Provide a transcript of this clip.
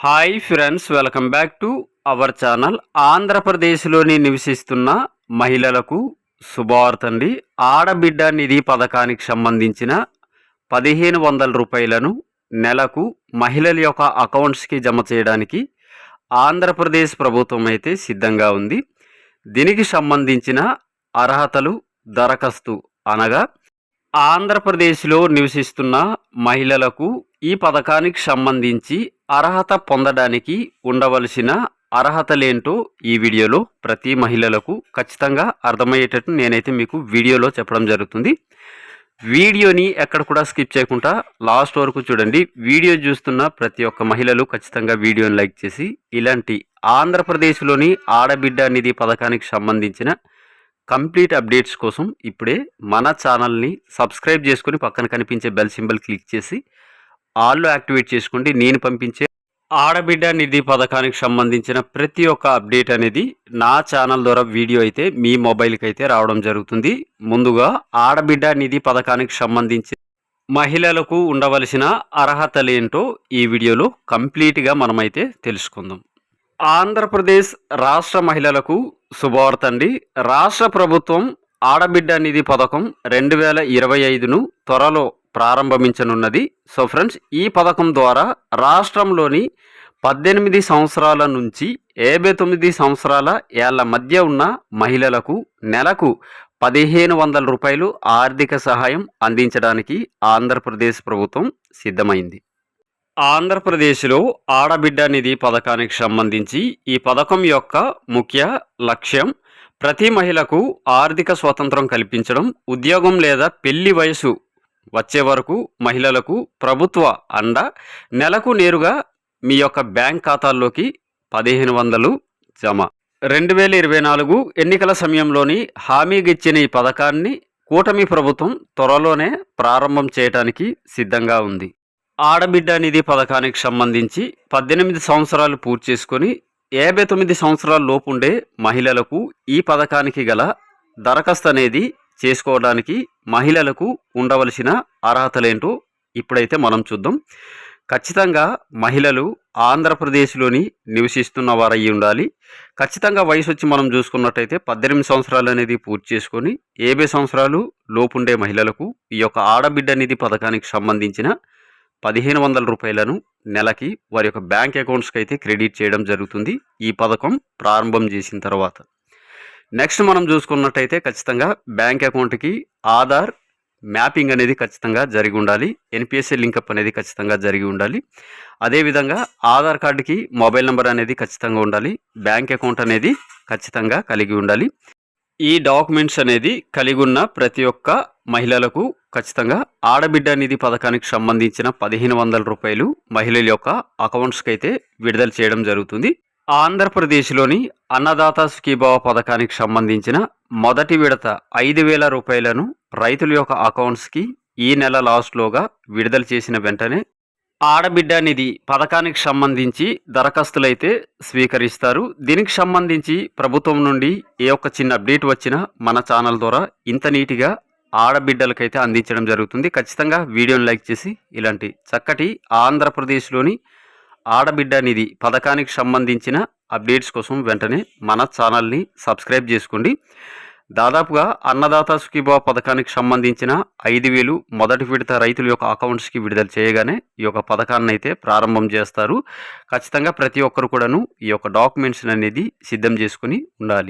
Hi friends welcome back to our channel. ఆంధ్రప్రదేశ్లోని నివసిస్తున్న మహిళలకు శుభవార్త అండి ఆడబిడ్డ నిధి పథకానికి సంబంధించిన పదిహేను వందల రూపాయలను నెలకు మహిళల యొక్క అకౌంట్స్కి జమ చేయడానికి ఆంధ్రప్రదేశ్ ప్రభుత్వం అయితే సిద్ధంగా ఉంది. దీనికి సంబంధించిన అర్హతలు దరఖాస్తు అనగా ఆంధ్రప్రదేశ్లో నివసిస్తున్న మహిళలకు ఈ పథకానికి సంబంధించి అర్హత పొందడానికి ఉండవలసిన అర్హతలేంటో ఈ వీడియోలో ప్రతి మహిళలకు ఖచ్చితంగా అర్థమయ్యేటట్టు నేనైతే మీకు వీడియోలో చెప్పడం జరుగుతుంది. వీడియోని ఎక్కడ కూడా స్కిప్ చేయకుండా లాస్ట్ వరకు చూడండి. వీడియో చూస్తున్న ప్రతి ఒక్క మహిళలు ఖచ్చితంగా వీడియోని లైక్ చేసి ఇలాంటి ఆంధ్రప్రదేశ్లోని ఆడబిడ్డ నిధి పథకానికి సంబంధించిన కంప్లీట్ అప్డేట్స్ కోసం ఇప్పుడే మన ఛానల్ని సబ్స్క్రైబ్ చేసుకుని పక్కన కనిపించే బెల్ సింబల్ క్లిక్ చేసి ఆల్లో యాక్టివేట్ చేసుకోండి నేను పంపించే ఆడబిడ్డ నిధి పథకానికి సంబంధించిన ప్రతి ఒక్క అప్డేట్ అనేది నా ఛానల్ ద్వారా వీడియో అయితే మీ మొబైల్కి అయితే రావడం జరుగుతుంది. ముందుగా ఆడబిడ్డ నిధి పథకానికి సంబంధించి మహిళలకు ఉండవలసిన అర్హతలేంటో ఈ వీడియోలో కంప్లీట్గా మనమైతే తెలుసుకుందాం. ఆంధ్రప్రదేశ్ రాష్ట్ర మహిళలకు శుభవార్త అండి. రాష్ట్ర ప్రభుత్వం ఆడబిడ్డ నిధి పథకం రెండు వేల ఇరవై ఐదును త్వరలో ప్రారంభించనున్నది సో ఫ్రెండ్స్ ఈ పథకం ద్వారా రాష్ట్రంలోని పద్దెనిమిది సంవత్సరాల నుంచి యాభై తొమ్మిది సంవత్సరాల ఏళ్ళ మధ్య ఉన్న మహిళలకు నెలకు పదిహేను వందల రూపాయలు ఆర్థిక సహాయం అందించడానికి ఆంధ్రప్రదేశ్ ప్రభుత్వం సిద్ధమైంది. ఆంధ్రప్రదేశ్లో ఆడబిడ్డ నిధి పథకానికి సంబంధించి ఈ పథకం యొక్క ముఖ్య లక్ష్యం ప్రతి మహిళకు ఆర్థిక స్వాతంత్రం కల్పించడం ఉద్యోగం లేదా పెళ్ళి వయసు వచ్చే వరకు మహిళలకు ప్రభుత్వ అండ. నెలకు నేరుగా మీ యొక్క బ్యాంక్ ఖాతాల్లోకి పదిహేను వందలు జమ. రెండు వేల ఇరవై నాలుగు ఎన్నికల సమయంలోని హామీగిచ్చిన ఈ పథకాన్ని కూటమి ప్రభుత్వం త్వరలోనే ప్రారంభం చేయడానికి సిద్ధంగా ఉంది. ఆడబిడ్డ నిధి పథకానికి సంబంధించి పద్దెనిమిది సంవత్సరాలు పూర్తి చేసుకొని యాభై తొమ్మిది సంవత్సరాల లోపుండే మహిళలకు ఈ పథకానికి గల దరఖాస్తు అనేది చేసుకోవడానికి మహిళలకు ఉండవలసిన అర్హతలేంటో ఇప్పుడైతే మనం చూద్దాం. ఖచ్చితంగా మహిళలు ఆంధ్రప్రదేశ్లోని నివసిస్తున్న వారయ్యి ఉండాలి. ఖచ్చితంగా వయసు వచ్చి మనం చూసుకున్నట్టయితే పద్దెనిమిది సంవత్సరాలు అనేది పూర్తి చేసుకొని యాభై సంవత్సరాలు లోపుండే మహిళలకు ఈ యొక్క ఆడబిడ్డ నిధి పథకానికి సంబంధించిన పదిహేను వందల రూపాయలను నెలకి వారి యొక్క బ్యాంక్ అకౌంట్స్కి అయితే క్రెడిట్ చేయడం జరుగుతుంది. ఈ పథకం ప్రారంభం చేసిన తర్వాత. నెక్స్ట్ మనం చూసుకున్నట్టయితే ఖచ్చితంగా బ్యాంక్ అకౌంట్కి ఆధార్ మ్యాపింగ్ అనేది ఖచ్చితంగా జరిగి ఉండాలి. ఎన్పిఎస్సి లింకప్ అనేది ఖచ్చితంగా జరిగి ఉండాలి. అదేవిధంగా ఆధార్ కార్డుకి మొబైల్ నెంబర్ అనేది ఖచ్చితంగా ఉండాలి. బ్యాంక్ అకౌంట్ అనేది ఖచ్చితంగా కలిగి ఉండాలి. ఈ డాక్యుమెంట్స్ అనేది కలిగి ఉన్న ప్రతి ఒక్క మహిళలకు ఖచ్చితంగా ఆడబిడ్డ నిధి పథకానికి సంబంధించిన పదిహేను వందల రూపాయలు మహిళల యొక్క అకౌంట్స్కి అయితే విడుదల చేయడం జరుగుతుంది. ఆంధ్రప్రదేశ్లోని అన్నదాత సుఖీభావ పథకానికి సంబంధించిన మొదటి విడత ఐదు వేల రూపాయలను రైతుల యొక్క అకౌంట్స్కి ఈ నెల లాస్ట్లోగా విడుదల చేసిన వెంటనే ఆడబిడ్డ నిధి పథకానికి సంబంధించి దరఖాస్తులైతే స్వీకరిస్తారు. దీనికి సంబంధించి ప్రభుత్వం నుండి ఏ ఒక్క చిన్న అప్డేట్ వచ్చినా మన ఛానల్ ద్వారా ఇంత నీటిగా ఆడబిడ్డలకైతే అందించడం జరుగుతుంది. ఖచ్చితంగా వీడియోని లైక్ చేసి ఇలాంటి చక్కటి ఆంధ్రప్రదేశ్లోని ఆడబిడ్డ నిధి పథకానికి సంబంధించిన అప్డేట్స్ కోసం వెంటనే మన ఛానల్ని సబ్స్క్రైబ్ చేసుకోండి. దాదాపుగా అన్నదాత సుఖీభావ పథకానికి సంబంధించిన ఐదు వేలు మొదటి విడత రైతుల యొక్క అకౌంట్స్కి విడుదల చేయగానే ఈ యొక్క పథకాన్ని అయితే ప్రారంభం చేస్తారు. ఖచ్చితంగా ప్రతి ఒక్కరు కూడాను ఈ యొక్క డాక్యుమెంట్స్ అనేది సిద్ధం చేసుకుని ఉండాలి.